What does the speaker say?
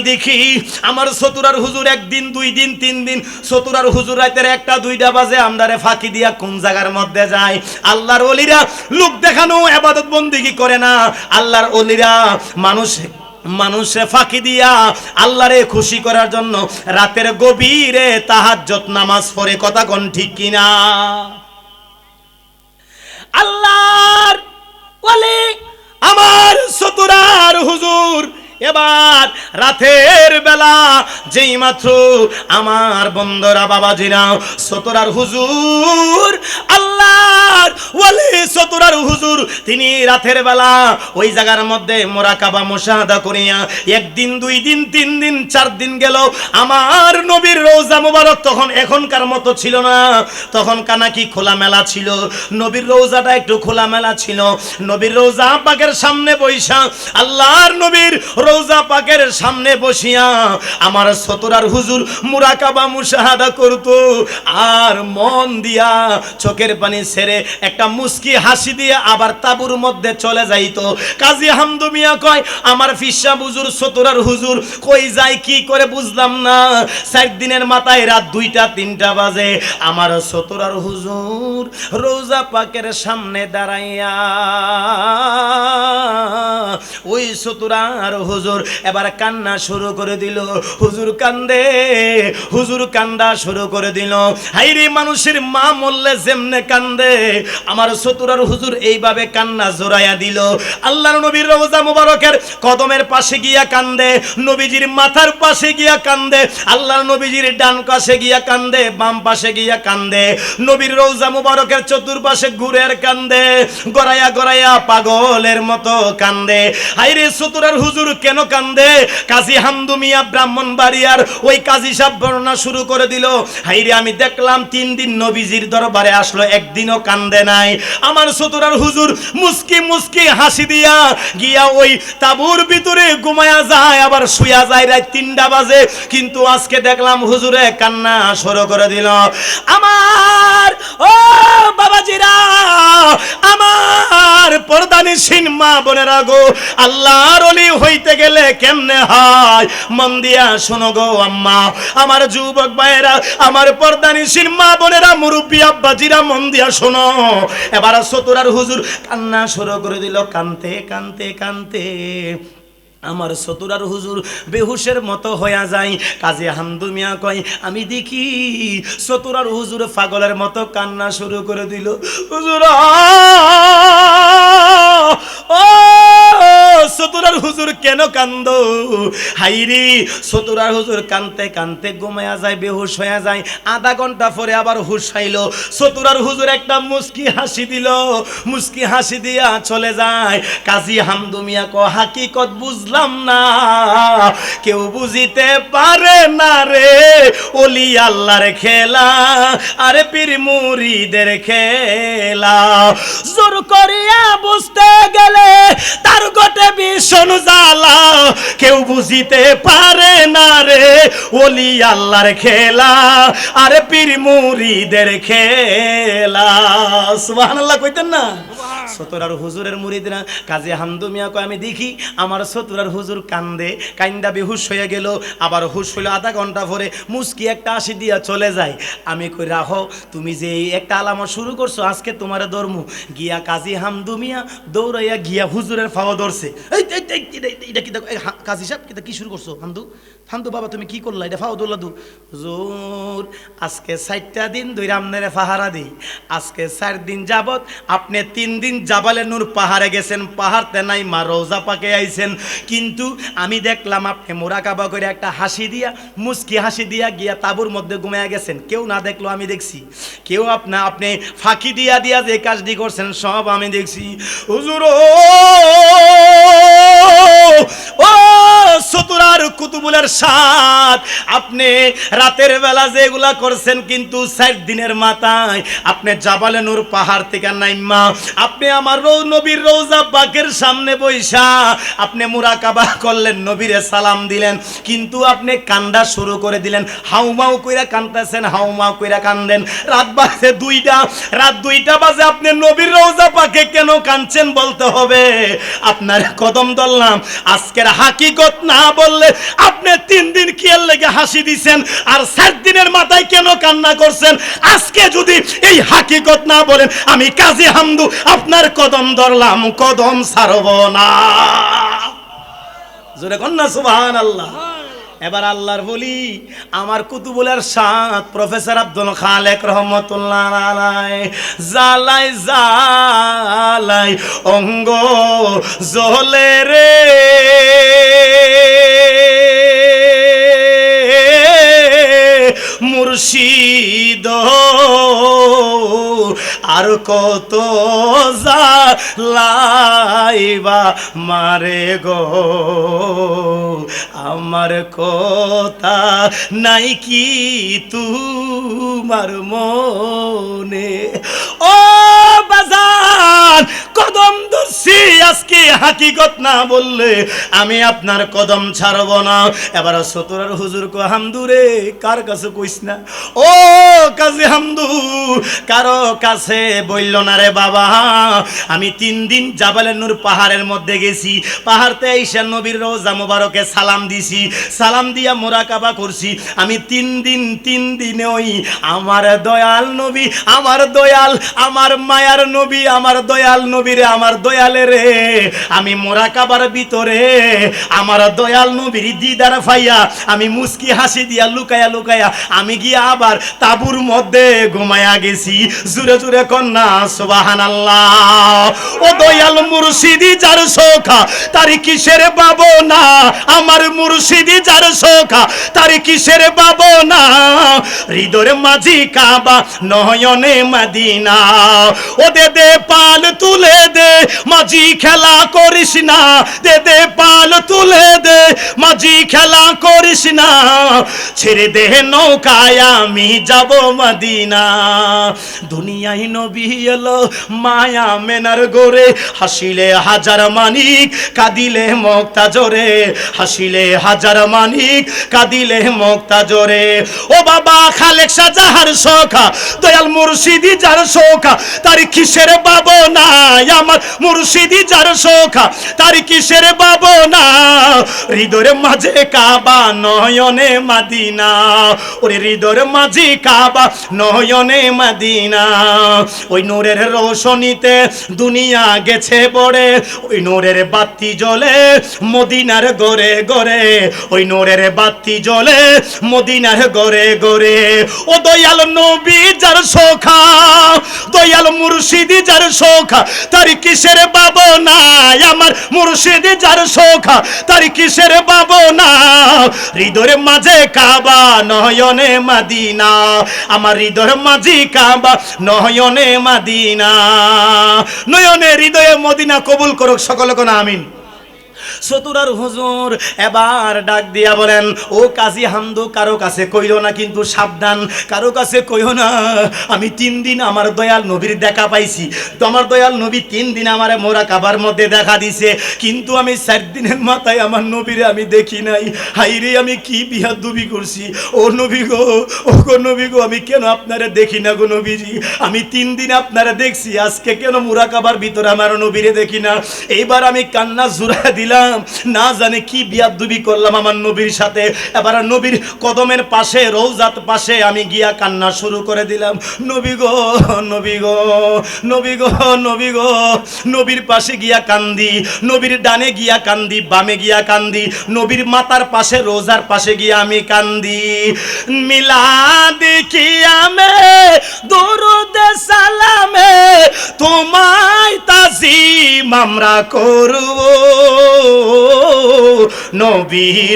দেখি আমার সতুরার হুজুর একদিন, দুই দিন, তিন দিন সতুরার হুজুর রাতের একটা, দুইটা বাজে আমদারে ফাঁকি দিয়া কোন জায়গার মধ্যে যায় আল্লাহর অলিরা লোক দেখানো আবাদত বন্দিগি করে না? আল্লাহর অলিরা মানুষ, মানুষে ফাঁকি দিয়া আল্লাহরে খুশি করার জন্য রাতের গভীরে তাহাজ্জত নামাজ পড়ে, কথা কোন ঠিক কিনা আল্লাহর আমার সতুরার হুজুর এবার রাতের বেলা যেই মাত্র আমার বন্ধরা বাবাজিরা সতরার হুজুর আল্লাহর ওয়ালি সতরার হুজুর। তিনি রাতের বেলা ওই জায়গার মধ্যে মোরাকাবা মুশাহাদা করিয়া একদিন, দুই দিন, তিন দিন, চার দিন গেল। আমার নবীর রোজা তখন এখনকার মতো ছিল না। তখন কানাকি খোলা মেলা ছিল। নবীর রোজাটা একটু খোলা মেলা ছিল। নবীর রোজা পাকের সামনে বৈশা, আল্লাহর নবীর রোজা পাকের সামনে বসিয়া আমার সতরার হুজুর মুরাকাবা মুশাহাদা করত। আর মন দিয়া চোখের পানি ছেড়ে একটা মুস্কি হাসি দিয়ে আবার তাবুর মধ্যে চলে যাইতো। কাজী হামদু মিয়া কয়, আমার ফিসা বুজুর, সতরার হুজুর, কই যায়, কি করে বুঝলাম না? চার দিনের মাথায় রাত দুইটা, তিনটা বাজে। আমার সতরার হুজুর রোজা পাকের সামনে দাঁড়াইয়া ওই সতুরার হুজুর এবার কান্না শুরু করে দিল। হুজুর কান্দে, হুজুর কান্দা শুরু করে দিল। হাইরে মানুষের মা মরলে যেমনে কান্দে, আমার সতুরার হুজুর এইভাবে কান্না জোড়াইয়া দিল। আল্লাহর নবীর রোজা মুবারকের কদমের পাশে গিয়া কান্দে, নবীজির মাথার পাশে গিয়া কান্দে, আল্লাহর নবীজির ডান পাশে গিয়া কান্দে, বাম পাশে গিয়া কান্দে, নবীর রোজা মুবারকের চতুর্পাশে ঘুরের কান্দে, গড়াইয়া গড়াইয়া পাগলের মতো কান্দে। হাইরে সতুরার হুজুর কেন কান্দে? কাজী হামদু মিয়া ব্রাহ্মণ বাড়িয়ার ওই কাজী সাহেব বর্ণনা শুরু করে দিল। হাইরে আমি দেখলাম তিন দিন নবীজির দরবারে আসলো, একদিনও কান্দে নাই। আমার সতুরার হুজুর মুস্কি মুস্কি হাসি দিয়া গিয়া ওই তাবুর ভিতরে ঘুমায়া যায়, আবার শুয়া যায় রাত তিনটা বাজে। কিন্তু আজকে দেখলাম হুজুরে কান্না শুরু করে দিল। আমার ও বাবাজিরা, আমার পর্দানি সিন মা বোনেরা গো, আল্লাহর অলি হইতে গেলে কেমনে হয়? মন দিয়া শোনো গো আম্মা, আমার যুবক ভাইয়েরা, আমার পর্দানি সিন মা বোনেরা, মুরব্বী আব্বাজিরা, মন দিয়া শোনো। এবার সতুরার হুজুর কান্না শুরু করে দিল, কানতে কানতে কানতে। আমার সতুরার হুজুর বেহুশের মতো হইয়া যায়। কাজে হামদু মিয়া কয়, আমি দেখি সতুরার হুজুর পাগলের মতো কান্না শুরু করে দিল। হুজুর হুজুর কেন কান্দ? হাইরি, সতুরার হুজুর কানতে কানতে ঘুমায়া যায়, বেহুশ হয়ে যায়। আধা ঘণ্টা পরে আবার হুশ আইলো সতুরার হুজুর একটা মুস্কি হাসি দিল। মুস্কি হাসি দিয়া চলে যায়। কাজী হামদু মিয়া ক হাকিকত বুঝলাম না। কেউ বুঝিতে পারে না রে। ওলি আল্লাহর খেলা আরে পীর মুরিদের খেলা। জোর করিয়া বুঝতে গেলে তার গোটে ভীষণ জ্বালা কেউ বুঝিতে পারে না রে। ওলি আল্লাহর খেলা আরে পীর মুরিদের খেলা। সুবহানাল্লাহ কইতেন না? সতরার হুজুরের মুরিদরা কাজে হামদু মিয়া কয় আমি দেখি আমার সতরার হুজুর কান্দে কান্দা বেহুশ হয়ে গেল। আবার হুশ হইল আধা ঘণ্টা পরে মুস্কি একটা আসি দিয়া চলে যায়। আমি কই রাখো তুমি যে এই একটা আলামত শুরু করছ আজকে তোমার ধর্ম। গিয়া কাজী হামদু মিয়া দৌড়াইয়া গিয়া হুজুরের ফাওয়া ধরছে। এই, এটা- কি দেখো? কাজী সাহেব এটা কি শুরু করছ হামদু হামদু বাবা, তুমি কি করলা? এটা ফাওয়া দৌড়লা দু। হুজুর, আজকে চারটা দিন দুই রামনেরে পাহারা দিই। আজকে চার দিন যাবত আপনি তিন দিন জাবালে নূর পাহাড়ে গেছেন পাহাড়তে নাই মা রোজা পাকে আইছেন। কিন্তু আমি দেখলাম আপনি মোরা মোরাকাবা করে একটা হাসি দিয়া, মুস্কি হাসি দিয়া গিয়া তাবুর মধ্যে ঘুমায় গেছেন। কেউ না দেখল আমি দেখছি। কেউ আপনা আপনি ফাঁকি দিয়া দিয়া যে কাজটি করছেন, সব আমি দেখছি। হুজুর সতুরার কুতুবুলের রাত আপনি রাতের বেলা যেগুলা করছেন কিন্তু ষাট দিনের মাথায় আপনি জাবালে নূর পাহাড় থেকে নাইমা। আপনি আমার রৌ নবীর রৌজা পাকের সামনে বৈশা। আপনি মুরাকাবা করলেন, নবীরে সালাম দিলেন। কিন্তু আপনি কান্দা শুরু করে দিলেন। হাউমাউ কইরা কান্দতেছেন হাউমাউ কইরা কান্দেন। রাত বাজে দুইটা, রাত দুইটা বাজে আপনি নবীর রৌজা পাকে কেন কাঁদছেন বলতে হবে। আপনার কদম ধরলাম, আজকের হাকিকত না বললে আপনি তিন দিন কিয়ের লেগে হাসি দিছেন? আর সাত দিনের মাথায় কেন কান্না করছেন? আজকে যদি এই হাকিকত না বলেন, আমি কাজী হামদু আপনার কদম ধরলাম, কদম ছাড়ব না। জোরে কন্যা সুবাহ আল্লাহ এবার আল্লাহর বলি, আমার কুতুবুলের সাথ প্রফেসর আব্দুল খালেক রহমতুল্লাহ জালাই জালাই অঙ্গ জলে রে। মুর্শিদ আর কত লাইবা মারে গো? আমার কথা নাই কি তোমার মনে? ও বাজান, কদম ধরছি, আজকে হাকিকত না বললে আমি আপনার কদম ছাড়ব না। এবার সতরার হুজুর কো, হামদুরে, কার কাছে কইস না? ও কাজী হামদু, কারও কাছে বলল না রে বাবা। আমি তিন দিন জাবালের নূর পাহাড়ের মধ্যে গেছি, পাহাড়তে আইসা নবীর রোজা মোবারকে সালাম দিছি, সালাম দিয়া মোরাকাবা করছি। আমি তিন দিন, তিন দিনে ওই আমার দয়াল নবী, আমার দয়াল, আমার মায়ার নবী, আমার দয়াল নবীরে আমার দয়ালে রে। আমি মোরাকাবার ভিতরে, আমার দয়াল নবীর দিদার ফাইয়া, আমি মুস্কি হাসি দিয়া লুকায়া লুকায়া, আমি গিয়া আবার তাবুর মধ্যে ঘুমায়া গেছি। জুরে জুরে কন্যা সুবাহান ও দয়াল মুর্শিদি, যার সোখা তারি কিসের পাবো না আমার মুর্শিদি, যার সোখা তারি কিসের পাবো না হৃদয়ের মাঝি কাবা, নয়নে মদিনা। ও দে দে, পাল তুলে দে, মাঝি খেলা করিস না। দে মাঝি খেলা করিস না, ছেড়ে দে নৌকায়, আমি যাব মদিনা। দুনিয়ায় নবী এলো মায়া মেনার গোরে হাসিলে হাজার মানিক, কাদিলে মক্তা জোরে হাসিলে হাজার মানিক, কাদিলে মক্তা জোরে ও বাবা খালেক সাজাহার শোখা দয়াল মুর্শিদি যার শোখা তার কিসের বাবো না আমার মুর্শিদি যার শোখা তার কিসের বাবো না হৃদয়ের মাঝে কাবা, নয়নে মাদিনা। ওরে হৃদয়ের মাঝে কাবা, নয়নে মাদিনা। ওই নূরের রোশনীতে দুনিয়া গেছে পড়ে, ওই নূরের বাতি জ্বলে মদিনার গড়ে গড়ে। ওই নূরের বাতি জ্বলে মদিনার গড়ে গড়ে। ও দয়াল নবী যার শোখা দয়াল মুর্শিদি যার শোখা তার কিসের বাবো না আমার মুর্শিদি যার শোখা তার কিসের বাবো না হৃদয়ের মাঝে কাবা, নয়নে মাদিনা। আমার হৃদয়ের মাঝি কাবা, নয়নে মাদিনা। নয়নে হৃদয়ে মদিনা কবুল করুক সকল কোন আমিন। সতুরার হুজুর, এবার ডাক দিয়া বলেন, ও কাজী হামদু, কারও কাছে কইল না কিন্তু সাবধান, কারও কাছে কইও না। আমি তিন দিন আমার দয়াল নবীর দেখা পাইছি। তো আমার দয়াল নবী তিন দিন আমার মোরা কাবার মধ্যে দেখা দিছে। কিন্তু আমি চার দিনের মাথায় আমার নবীরে আমি দেখি নাই। হাইরে, আমি কি বিহা দুবি করছি? ও নবী গো, ও গো নবী গো, আমি কেন আপনারে দেখি না গো নবীজি? আমি তিন দিন আপনারা দেখছি, আজকে কেন মুরাকাবার ভিতরে আমার নবীরে দেখি না? এইবার আমি কান্না জুড়া দিলাম। না জানে কি বিয়াদুবি করলাম আমার নবীর সাথে। এবার নবীর কদমের পাশে রৌজাত পাশে আমি গিয়া কান্না শুরু করে দিলাম। নবী গো নবী গো নবী গো নবী গো, নবীর পাশে গিয়া কান্দি, নবীর ডানে গিয়া কান্দি, বামে গিয়া কান্দি, নবীর মাতার পাশে, রোজার পাশে গিয়া আমি কান্দি। মিলা দেখিয়ামে দরুদে সালামে, তোমায় তাজিম আমরা করব। নবীর